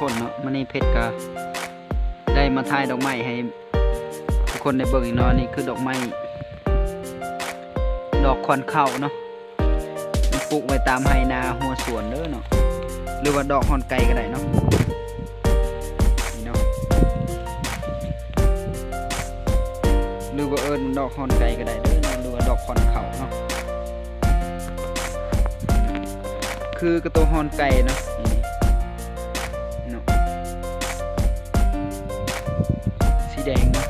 คนเนาะมันนี่เพชรก็ได้มาถ่ายดอกไม้ให้ทุกคนได้เบิ่งอีกเนาะนี่คือดอกไม้ดอกควันเข้าเนาะมันปลูกไว้ตามไฮนาหัวสวนเด้อเนาะหรือว่าดอกฮอนไก่ก็ได้เนาะหรือว่าเอิ้นดอกฮอนไก่ก็ได้เด้อเนาะหรือว่าดอกควันเขาเนาะคือกระตัวฮอนไก่เนาะ แดงนะ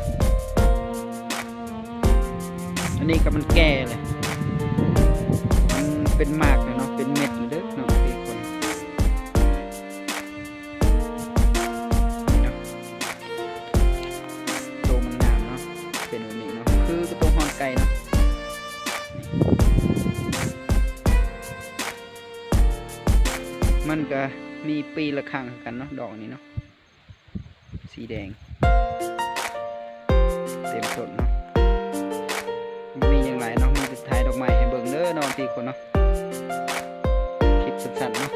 อันนี้ก็มันแก่เลย มันเป็นมากเลยเนาะ เป็นเม็ดเลยเด้อเนาะพี่คนนี่เนาะตัวมันงามเนาะ เป็นแบบนี้เนาะ คือกระตัวฮอนไก่เนาะมันก็มีปีละครั้งกันเนาะดอกนี้เนาะ สีแดง เต็มสดเนาะมีอย่างไรเนาะมีสุดท้ายดอกไม้ให้เบิ่งเด้อนอนตีคนเนาะคลิปสั้นๆเนาะ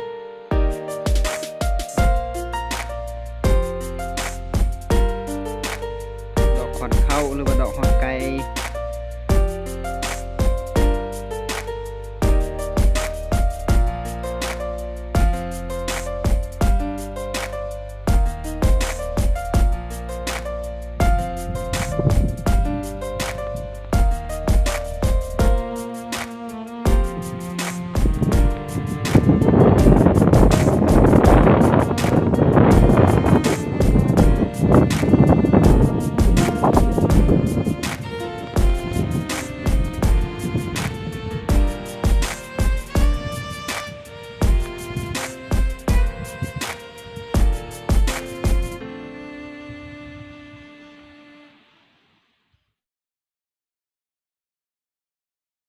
ดอกขอนเข้าหรือว่าดอกขอนไกล